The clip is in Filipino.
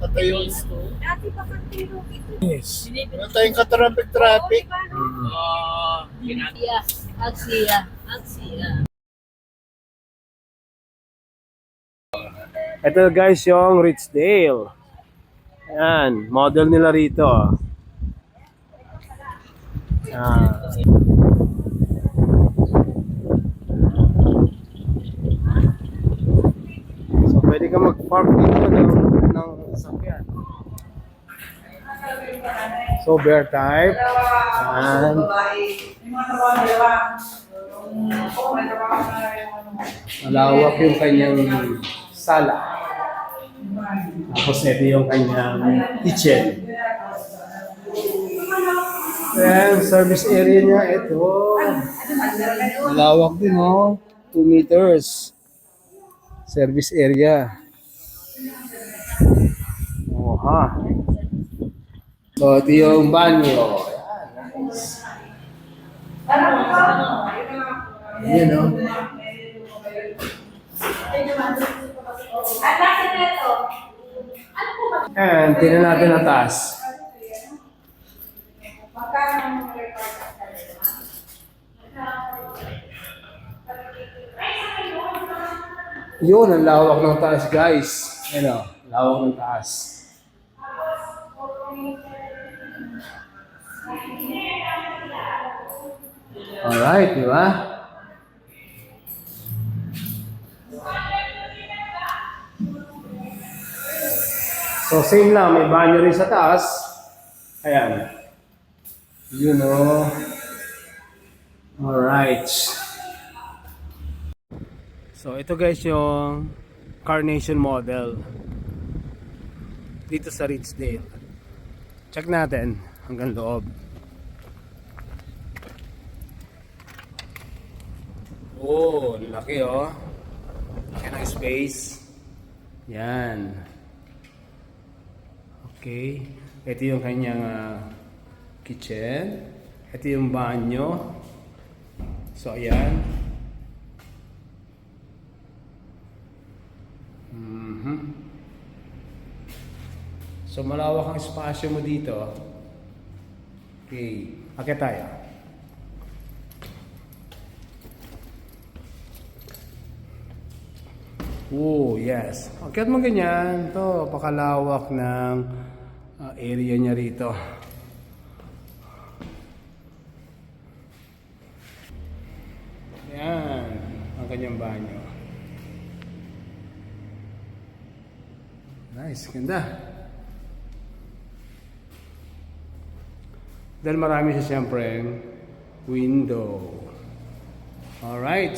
Patayo. Dati pa kantiro ito. Yes. Wala tayong ka-traffic-traffic. Oo, diba? Agsia. Agsia. Agsia. Ito guys yung Richdale. Ayan, model nila rito. Ah. So pwede ka mag-park dito sasakyan. So bear type. Ayan. Malawak yung kanyang sala. Tapos ito yung kanyang kitchen. Then, service area niya, ito. Malawak din, oh. 2 meters. Service area. Oh, ha. So, ito yung banyo. Ayan, nice. Ayan, oh. And, tingnan natin ang taas. Yun, ang lawak ng taas, guys. Yan o, lawak ng taas. Alright, di ba? So, same lang. May banyo rin sa taas. Ayan. You know. Alright. So, ito guys yung Carnation model. Dito sa Ridgedale. Check natin hanggang loob. Oh, laki oh. Laki ng space. Yan. Okay. Ito yung kanyang ah, kitchen. Ito yung banyo. So, ayan. Mhm. So, malawak ang espasyo mo dito. Okay. Akit tayo. Oh, yes. Akit mo ganyan. To, pakalawak ng ah, area niya rito. Yan. Ang kanyang banyo. Nice. Ganda. Dahil marami siya siyempre window. Alright.